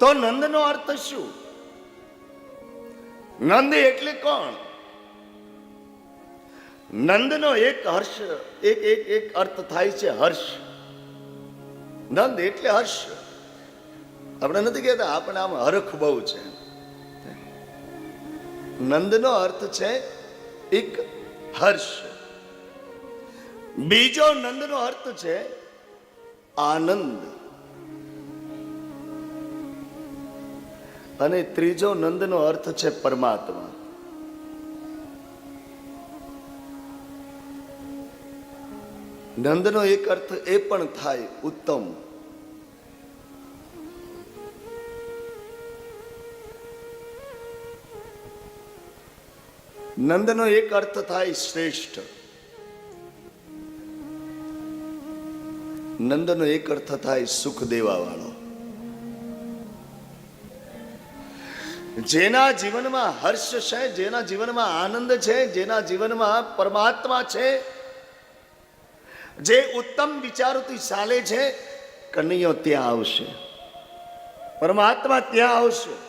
તો નંદનો અર્થ શું? નંદ એટલે કોણ? નંદનો એક હર્ષ, એક એક એક અર્થ થાય છે હર્ષ. નંદ એટલે હર્ષ. આપણે નથી કહેતા, આપણે આમ હરખ બહુ છે. નંદનો અર્થ છે એક હર્ષ. બીજો નંદનો અર્થ છે આનંદ. અને ત્રીજો નંદનો અર્થ છે પરમાત્મા. નંદનો એક અર્થ એ પણ થાય, ઉત્તમ. નંદનો એક અર્થ થાય શ્રેષ્ઠ. નંદનો એક અર્થ થાય સુખ દેવા જેના જીવનમાં હર્ષ છે, જેના જીવનમાં આનંદ છે, જેના જીવનમાં પરમાત્મા છે, જે ઉત્તમ વિચારોથી ચાલે છે કનૈયો ત્યાં આવશે. પરમાત્મા ત્યાં આવશે.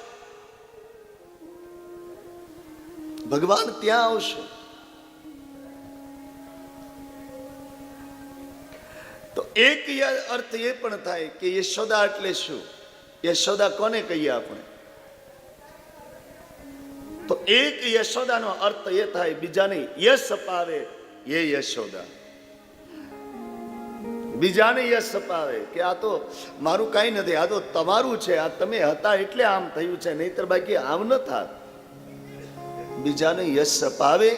ભગવાન ત્યાં આવશે. તો એક અર્થ એ પણ થાય કે યશોદા એટલે શું? યશોદા કોને કહીએ આપણે? તો એક યશોદાનો અર્થ એ થાય, બીજાને યશ અપાવે એ યશોદા. બીજાને યશ અપાવે કે આ તો મારું કાંઈ નથી, આ તો તમારું છે, આ તમે હતા એટલે આમ થયું છે, નહીતર બાકી આમ ન થાત. બીજાને યશ અપાવે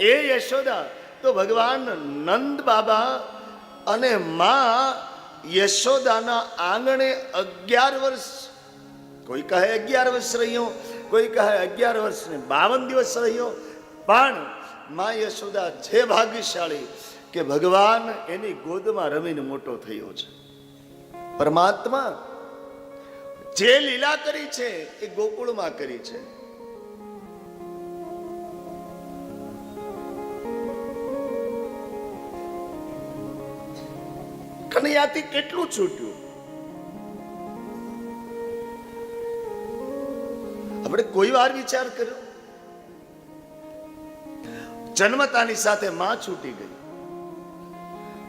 એ યશોદા. તો ભગવાન નંદ બાબા અને માં યશોદાના આંગણે અગિયાર વર્ષ, કોઈ કહે અગિયાર વર્ષ રહ્યો? કોઈ કહે અગિયાર વર્ષને બાવન દિવસ રહ્યો. પણ મા યશોદા છે ભાગ્યશાળી કે ભગવાન એની ગોદમાં રમીને મોટો થયો છે. પરમાત્મા જે લીલા કરી છે એ ગોકુળમાં કરી છે. કનૈયાથી કેટલું છૂટ્યું? આપણે કોઈ વાર વિચાર કર્યો? જન્મતાની સાથે માં છૂટી ગઈ.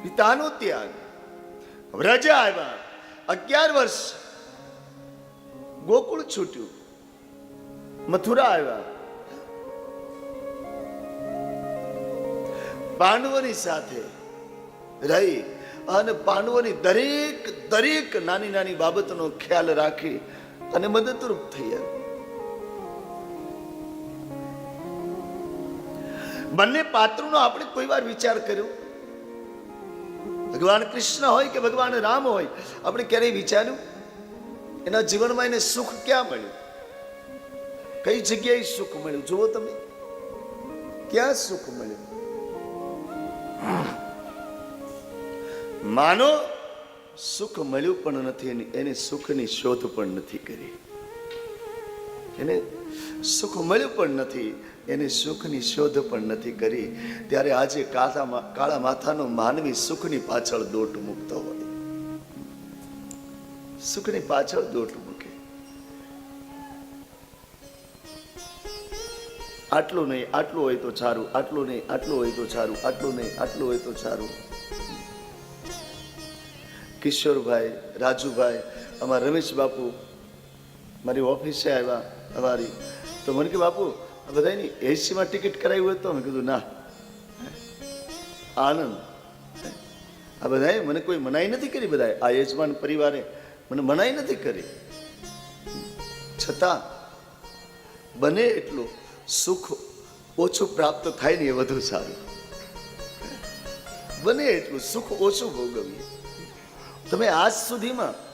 પિતાનો ત્યાગ. રજા આવ્યા. અગિયાર વર્ષ. ગોકુળ છૂટ્યું. મથુરા આવ્યા. પાંડવોની સાથે રહી અને પાંડવોની દરેક દરેક નાની નાની બાબતનો ખ્યાલ રાખી અને મદદરૂપ થઈ બંને પાત્રોનો આપણે કોઈ વાર વિચાર કર્યો? ભગવાન કૃષ્ણ હોય કે ભગવાન રામ હોય, આપણે ક્યારેય વિચાર્યું? એના જીવનમાં એને સુખ ક્યાં મળ્યું? કઈ જગ્યાએ સુખ મળ્યું? જુઓ તમે. ક્યાં સુખ મળ્યું? માનો, સુખ મળ્યું પણ નથી એને સુખની શોધ પણ નથી કરી. એને સુખ મળ્યું પણ નથી, એને સુખની શોધ પણ નથી કરી. ત્યારે આજે કાળા કાળા માથાનો માનવી સુખની પાછળ દોટ મૂકતો હોય. સુખની પાછળ દોટ મૂકે. આટલું નહીં, આટલું હોય તો સારું, આટલું નહીં, આટલું હોય તો સારું, આટલું નહીં, આટલું હોય તો સારું. કિશોરભાઈ, રાજુભાઈ, અમારા રમેશ બાપુ મારી ઓફિસે આવ્યા અમારી તો મને કે, બાપુ બધાની એસીમાં ટિકિટ કરાવી હોય તો? મેં કીધું, ના. આનંદ. આ બધાએ મને કોઈ મનાઈ નથી કરી બધાએ. આ યજમાન પરિવારે મને મનાઈ નથી કરી. છતાં બને એટલું સુખ ઓછું પ્રાપ્ત થાય ને એ વધુ સારું. બને એટલું સુખ ઓછું ભોગવીએ. તમે આજ સુધીમાં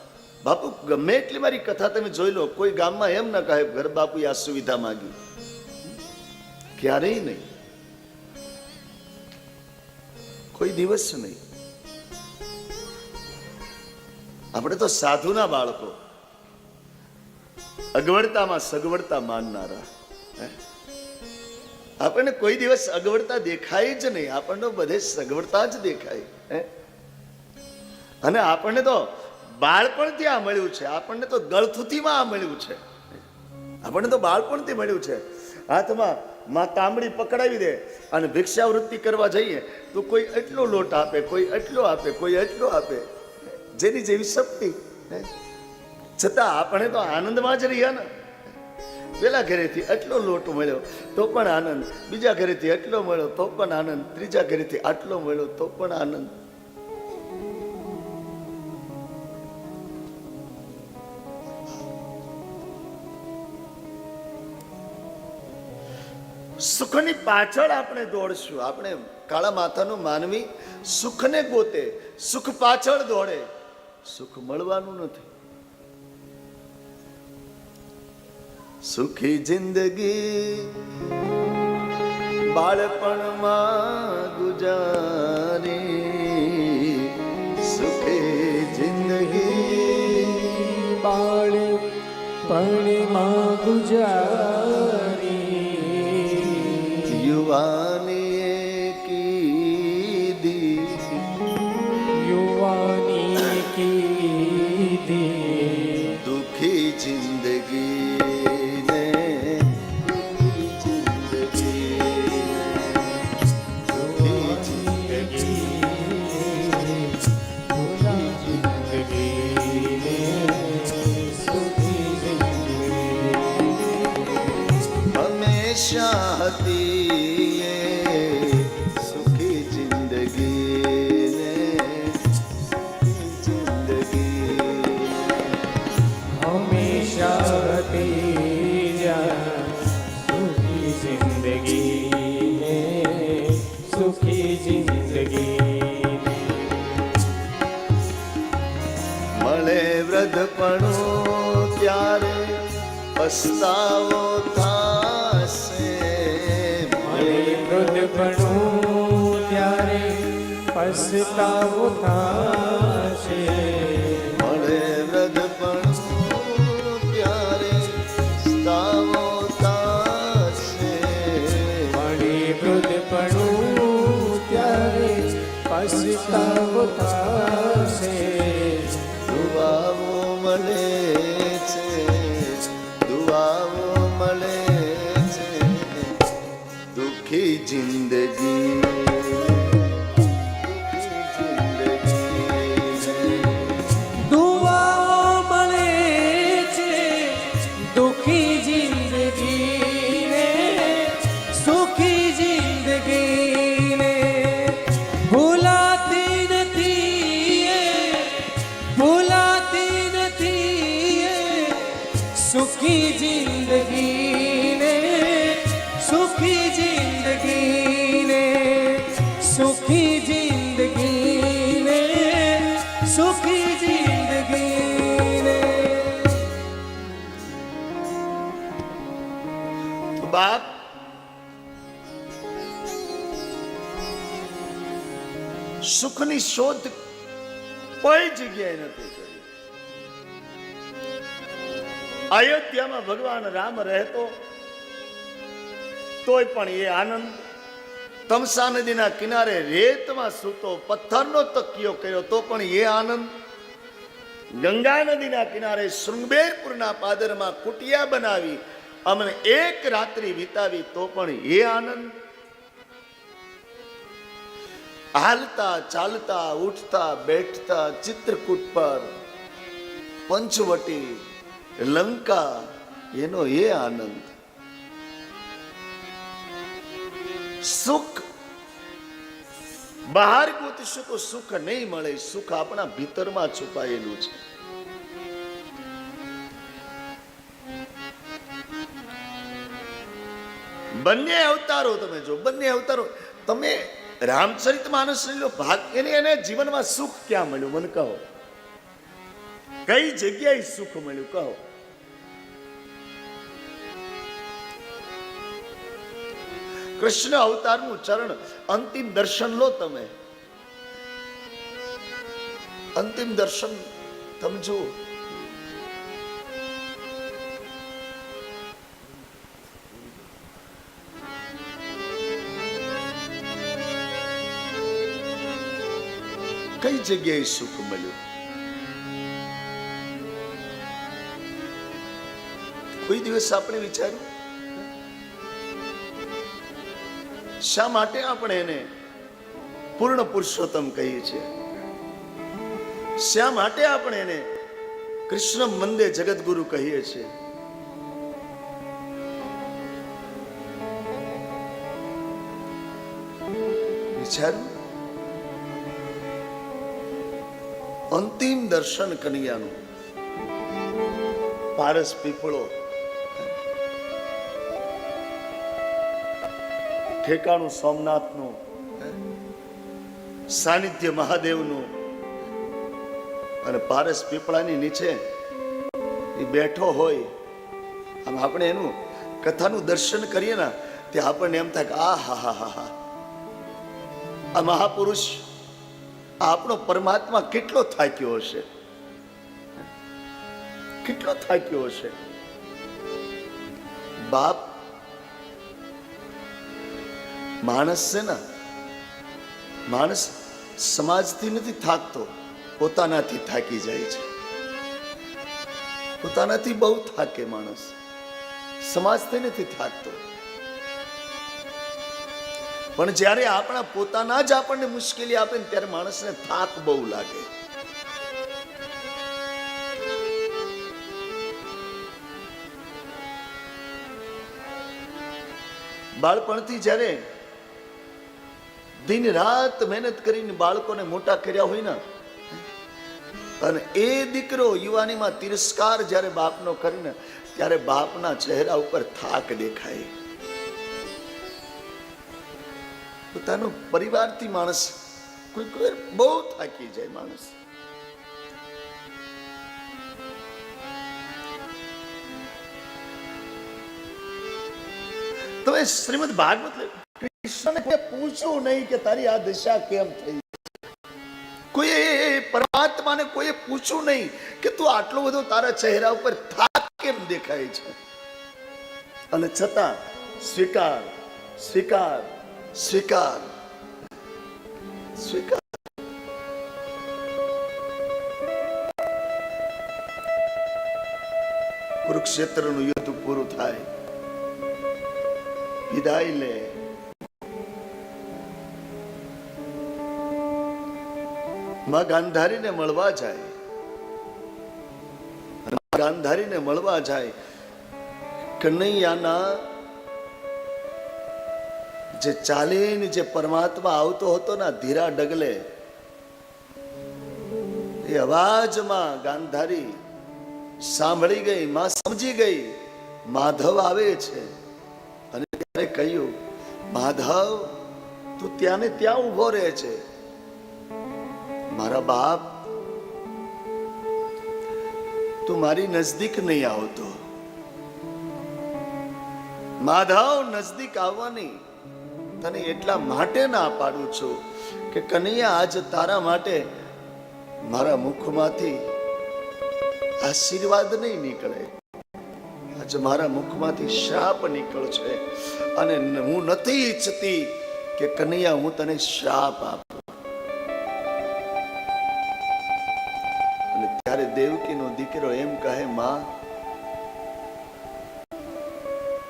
બાપુ, ગમે એટલી મારી કથા તમે જોઈ લો, કોઈ ગામમાં એમ ન કહે, ઘર બાપુ આ સુવિધા માંગી. ક્યારેય નહીં. કોઈ દિવસ નહીં. આપણે તો સાધુના બાળકો. અગવડતામાં સગવડતા માનનારા? આપણને કોઈ દિવસ અગવડતા દેખાય જ નહીં. આપણને બધે સગવડતા જ દેખાય અને આપણને તો બાળપણથી આ મળ્યું છે. આપણને તો ગળથુથીમાં આ મળ્યું છે. આપણને તો બાળપણથી મળ્યું છે. હાથમાં માં તાંબડી પકડાવી દે અને ભિક્ષાવૃત્તિ કરવા જઈએ તો કોઈ એટલો લોટ આપે, કોઈ એટલો આપે, કોઈ એટલો આપે. જેની જેવી શક્તિ. છતાં આપણે તો આનંદમાં જ રહ્યા ને. પેલા ઘરેથી એટલો લોટ મળ્યો, તો પણ આનંદ. બીજા ઘરેથી એટલો મળ્યો, તો પણ આનંદ. ત્રીજા ઘરેથી આટલો મળ્યો, તો પણ આનંદ. સુખની પાછળ આપણે દોડશું. આપણે કાળા માથાનું માનવી સુખને ગોતે, સુખ પાછળ દોડે. સુખ મળવાનું નથી. સુખી જિંદગી બાળપણમાં ગુજારી. સુખી જિંદગી બાળપણમાં ગુજારી. હંમેશા હતી એ સુખી જિંદગીને જિંદગી હંમેશા તેજા સુખી જિંદગી ને સુખી જિંદગી મળે વૃદ્ધપણું ત્યારે પસ્તાવો વૃદ્ધપણું ત્યારે પસ્તાવો થશે জিন্দগি સુખની શોધ કોઈ જગ્યાએ નથી કરી. અયોધ્યામાં ભગવાન રામ રહેતો, તોય પણ એ આનંદ. તમસા નદીના કિનારે રેતમાં સૂતો, પથ્થરનો તકિયો કર્યો, તો પણ એ આનંદ. ગંગા નદીના કિનારે શૃંગબેરપુરના પાદરમાં કુટિયા બનાવી અમને એક રાત્રિ વિતાવી, તો પણ એ આનંદ. હાલતા, ચાલતા, ઉઠતા, બેઠતા ચિત્રકૂટ પર પંચવટી, લંકા, એનો એ આનંદ. સુખ. બહાર ગોતીશું તો સુખ નહીં મળે, સુખ આપણા ભીતરમાં છુપાયેલું છે. બંને અવતારો તમે જો, બંને અવતારો, તમે રામચરિત માનસ લો ભાગ એને એને જીવનમાં સુખ ક્યાં મળ્યું? મને કહો. કઈ જગ્યાએ સુખ મળ્યું? કહો. કૃષ્ણ અવતારનું ચરણ અંતિમ દર્શન લો તમે. અંતિમ દર્શન તમે જુઓ. કઈ જગ્યાએ સુખ મળ્યું કોઈ દિવસ આપણે વિચાર્યું શા માટે આપણે એને પૂર્ણ પુરુષોત્તમ કહીએ છીએ શા માટે આપણે એને કૃષ્ણ મંદે જગતગુરુ કહીએ છીએ વિચાર્યું અંતિમ દર્શન કન્યાનું. પારસ પીપળો. ઠેકાણું સોમનાથનું. સાનિધ્ય મહાદેવનું. અને પારસ પીપળાની નીચે એ બેઠો હોય. આમ આપણે એનું કથાનું દર્શન કરીએ ને તે આપણને એમ થાય કે આ હા હા હા. આ મહાપુરુષ આપણો પરમાત્મા કેટલો થાક્યો હશે? કેટલો થાક્યો હશે? બાપ માણસ છે ને, માણસ સમાજથી નથી થાકતો, પોતાનાથી થાકી જાય છે. પોતાનાથી બહુ થાકે માણસ. સમાજથી નથી થાકતો. પણ જ્યારે આપણા પોતાના જ આપણને મુશ્કેલી આપે ને ત્યારે માણસને થાક બહુ લાગે. બાળપણથી જ્યારે દિન રાત મહેનત કરીને બાળકોને મોટા કર્યા હોય ને, અને એ દીકરો યુવાનીમાં તિરસ્કાર જ્યારે બાપનો કરીને, ત્યારે બાપના ચહેરા ઉપર થાક દેખાય. પોતાનું પરિવારથી માણસ કોઈ કોઈ બહુ થાકી જાય માણસ. તો એ શ્રીમદ ભાગવત કૃષ્ણને પૂછ્યું નહીં કે તારી આ દિશા કેમ થઈ? કોઈ પરમાત્માને કોઈએ પૂછ્યું નહીં કે તું આટલો બધો તારા ચહેરા ઉપર થાક કેમ દેખાય છે? અને છતાં સ્વીકાર સ્વીકાર સ્વીકાર. સ્વીકાર. કુરુક્ષેત્રનું યુદ્ધ પૂરું થાય. વિદાય લે. માં ગાંધારીને મળવા જાય. ગાંધારીને મળવા જાય. કનૈયાના જે ચાલીને જે પરમાત્મા આવતો હતો ને ધીરા ડગલે, એ અવાજમાં ગાંધારી સાંભળી ગઈ, માં સમજી ગઈ, માધવ આવે છે. અને ત્યારે કહ્યું, માધવ, તું ત્યાં ને ત્યાં ઊભો રહે છે. મારા બાપ, તું મારી નજદીક નહીં આવતો. માધવ, નજદીક આવવાની. તને એટલા માટે ના પાડું છું કે કનૈયા આજ તારા માટે મારા મુખમાંથી આશીર્વાદ નહીં નીકળે. આજે મારા મુખમાંથી શાપ નીકળશે અને હું નથી ઈચ્છતી કે કનૈયા હું તને શાપ આપું. અને ત્યારે દેવકીનો દીકરો એમ કહે, માં,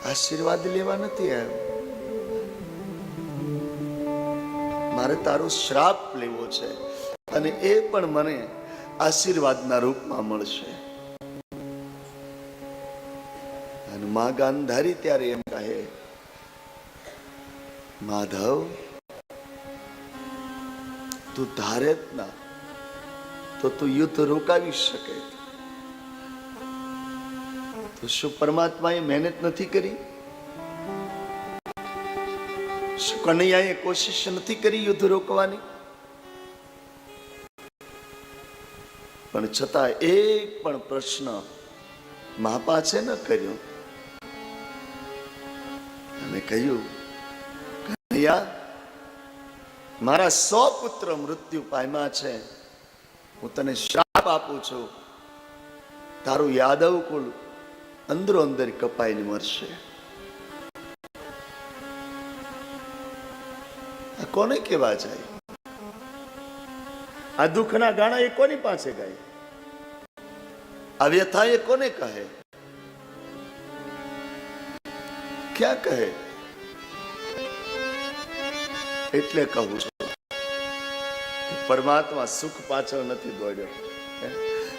આશીર્વાદ લેવા નથી આવ્યો. મારે તારો શ્રાપ લેવો છે અને એ પણ મને આશીર્વાદના રૂપમાં મળશે. અને મા ગાંધારી ત્યારે એમ કહે, માધવ, તું ધારે જ ના, તો તું યુદ્ધ રોકાવી શકે. તો શું પરમાત્માએ મહેનત નથી કરી? કનૈયાએ કોશિશ નથી કરી યુદ્ધ રોકવાની. પણ છતાં એક પણ પ્રશ્ન મા પાસે ન કર્યો. અને કહ્યું, કનૈયા, મારા સો પુત્ર મૃત્યુ પામ્યા છે. હું તને શાપ આપું છું. તારું યાદવ કુલ અંદરો અંદર કપાઈને મરશે. કોને કેવા જાય? આ દુઃખના ગાણા એ કોની પાસે ગાય? આ વ્યથા એ કોને કહે? ક્યાં કહે? એટલે કહું છું. પરમાત્મા સુખ પાછળ નથી દોડ્યો.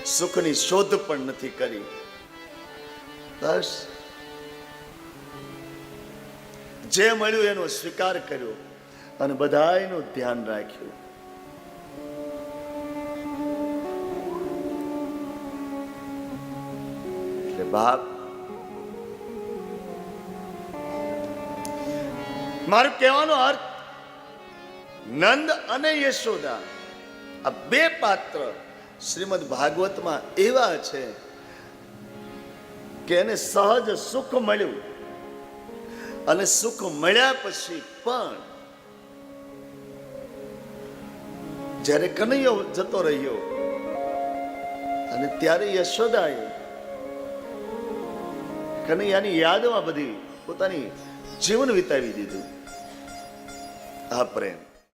સુખની શોધ પણ નથી કરી. બસ. જે મળ્યું એનો સ્વીકાર કર્યો. અને બધાયનું ધ્યાન રાખ્યું. એટલે બાપ, મારું કહેવાનો અર્થ, નંદ અને યશોદા, આ બે પાત્ર શ્રીમદ ભાગવતમાં એવા છે કે એને સહજ સુખ મળ્યું. અને સુખ મળ્યા પછી પણ જ્યારે કનૈયો જતો રહ્યો અને ત્યારે યશોદાએ કનૈયાની યાદમાં બધી પોતાની જીવન વિતાવી દીધું આ પ્રેમ.